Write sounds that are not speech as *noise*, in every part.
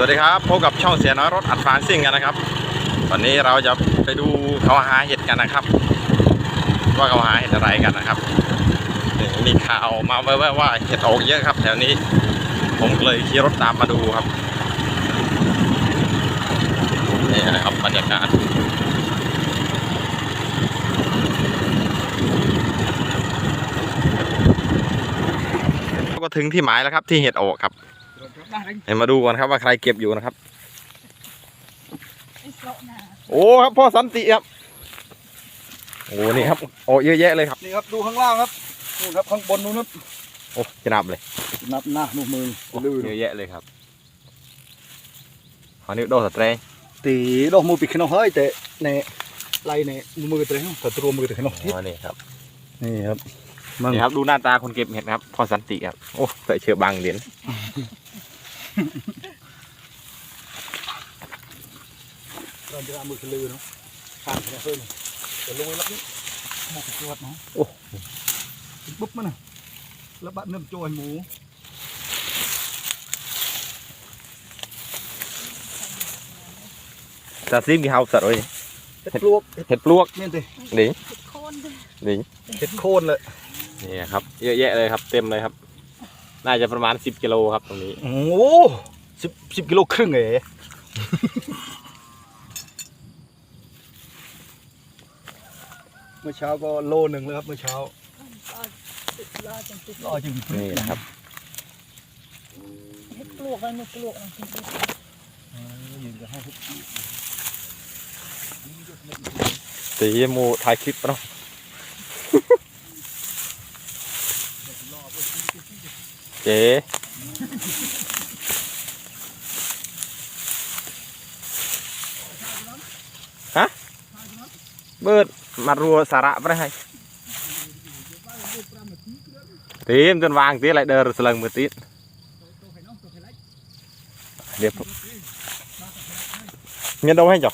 สวัสดีครับพบกับช่องเสียน้อยรถอัดฟางซิ่งกันนะครับ วันนี้เราจะไปดูเขาหาเห็ดกันนะครับ ว่าเขาหาเห็ดอะไรกันนะครับนี่มีข่าวมาแว่ว่าเห็ดออกเยอะครับ แถวนี้ ผมเลยขี่รถตามมาดูครับนี่นะครับบรรยากาศก็ถึงที่หมายแล้วครับที่เห็ดออกครับ ให้มาดูก่อนครับว่าใครเก็บอยู่นะครับ โอ้ครับพ่อสันติครับ โอ้นี่ครับโอ้เยอะแยะเลยครับนี่ครับดูข้างล่างครับนู่นครับข้างบนนู้นครับโอ้จะนับเลยนับหน้าหนูมือโอ้ลือเยอะแยะเลยครับขอนิ้วโดสเตรย์ตีดอกมือปิดขนมเฮ้ยแต่ในไล่ในมือเตะแต่ตัวมือเตะขนมอ๋อนี่ครับนี่ครับมั่งนี่ครับดูหน้าตาคนเก็บเห็ดนะครับพ่อสันติครับโอ้ใส่เชือกบางเหรียญ เราจะเอามือขลือเนาะข้างขนมเฮ้ยแต่ลงไปรับนี่หมดตัวเนาะโอ้ปุ๊บมันน่ะแล้วบัดเนิ่มโจยหมูซาซิมกี่เฮาสัตว์เอ้ยเห็ดปลวกเห็ดปลวกเนี่ยสิหลิงโคนด้วยหลิงเห็ดโคนเลยนี่ครับ เยอะแยะเลยครับ เต็มเลยครับ น่าจะประมาณ10กิโลครับตรงนี้ โอ้โหสิบสิบกิโลครึ่งเอ๋เมื่อเช้าก็โลหนึ่งแล้วครับเมื่อเช้าก็ติดรอจนติดรอจริงนี่นะครับให้ปลวกแล้วมันปลวกมันกินได้ยืนจะให้ทุกทีตีหมูถ่ายคลิปเนาะ เจ๊ฮะเบิดมารัวสาระไปให้ตีมจนวางตีอะไรเดินสลังมือตีดเดี๋ยวเงี้ยดนให้จ่อ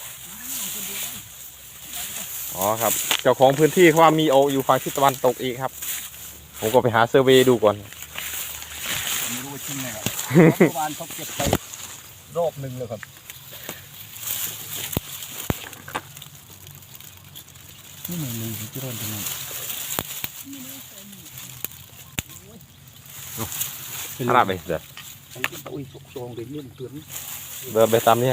อ๋อครับ เจ้าของพื้นที่เขาว่ามีโออยู่ฝั่งทิศตะวันตกอีกครับ ผมก็ไปหาเซอร์เวย์ดูก่อน ไม่รู้ว่าจริงไหมครับเมื่อวานเขาเก็บไปรอบหนึ่งเลยครับนี่มันลืมที่ร้อนจังเลยอะไรไปเดี๋ยวไอ้ที่อุ้ยสกซองเดี๋ยวนี้มันเตือนเดินไปตามนี้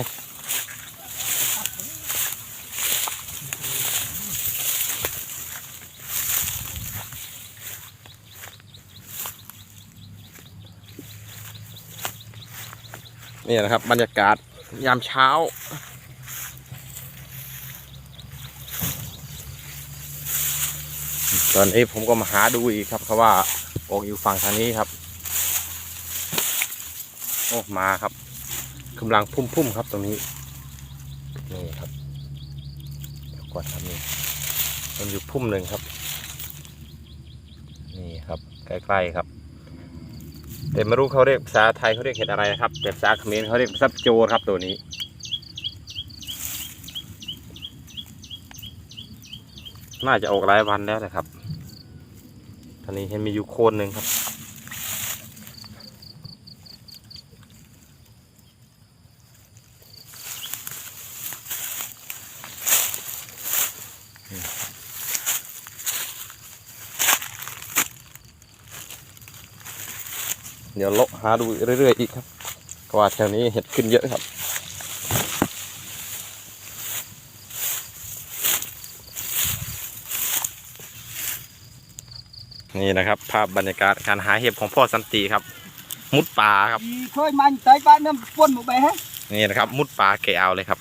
นี่นะครับ บรรยากาศยามเช้า ตอนนี้ผมก็มาหาดูอีกครับเพราะว่าออกอยู่ฝั่งทางนี้ครับ โอ้มาครับกำลังพุ่มๆครับตรงนี้ นี่ครับเดี๋ยวก่อนครับนี่มันอยู่พุ่มหนึ่งครับ นี่ครับใกล้ๆครับ แต่ไม่รู้เขาเรียกภาษาไทยเขาเรียกเห็ดอะไรนะครับแต่ภาษาเขมรเขาเรียกซับโจครับตัวนี้ น่าจะออกหลายวันแล้วนะครับตอนนี้เห็นมีอยู่โคนหนึ่งครับ เดี๋ยวเลาะหาดูเรื่อยๆอีกครับเพราะว่าแถวนี้เห็ดขึ้นเยอะครับนี่นะครับ ภาพบรรยากาศการหาเห็ดของพ่อสันติครับ มุดป่าครับอีเคยมันใจบ้านน้ำป้นหมดไปฮะนี่นะครับ มุดป่าเกเอาเลยครับ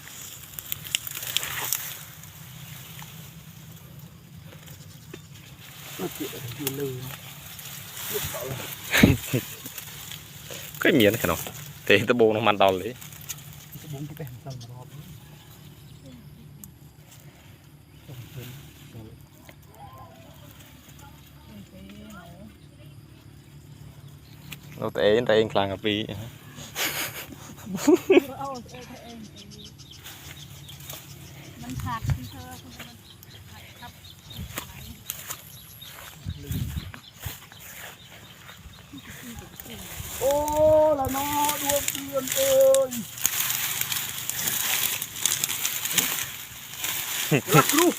อยู่เลย ก็มีนะขนมเตะตะโบงน้ำมันดอนเลย จะบุ้งที่ไปหันตังรอบ เราเตะเตะเองกลางกับปี เอาเอาเองเองมันขาดที่เธอคุณมันขาดครับ โอ้ nó đua tiên ơi. *laughs* Lắc luôn.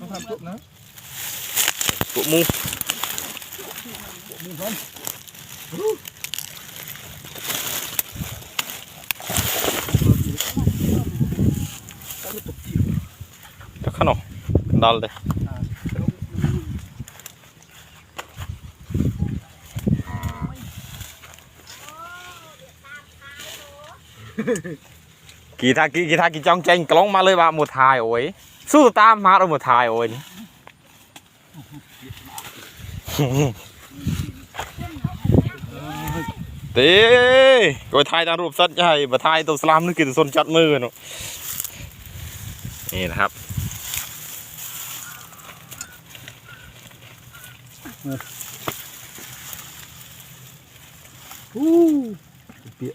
Không làm chuột nữa bộ mu. Bộ mu không? Chắc khăn không đal đây. กีทากีกีทากีจ้องเจงกล้องมาเลยว่าหมดทายโอ้ยสู้ตามมาเราหมดทายโอ้ยเต้ก็ถ่ายตามรูปสัตว์ใหญ่มาถ่ายตัวสลามนึกกินสนจัดมือเนาะนี่นะครับอู้เปีย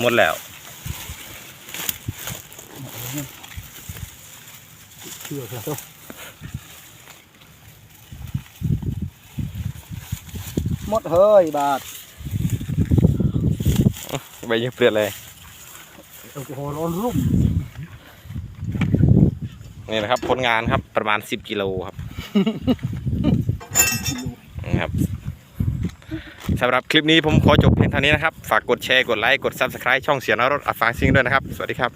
หมดแล้วเชื่อครับหมดเฮ้ยบาทใบยังเปลี่ยนเลยแอลกอฮอล์ร้อนรุ่มนี่นะครับผลงานครับประมาณ 10 กิโลครับนะครับ สำหรับคลิปนี้ผมขอจบเพียงเท่านี้นะครับ ฝากกดแชร์กดไลค์กด Subscribe ช่องเสียงนรถอัฟฟางซิงด้วยนะครับ สวัสดีครับ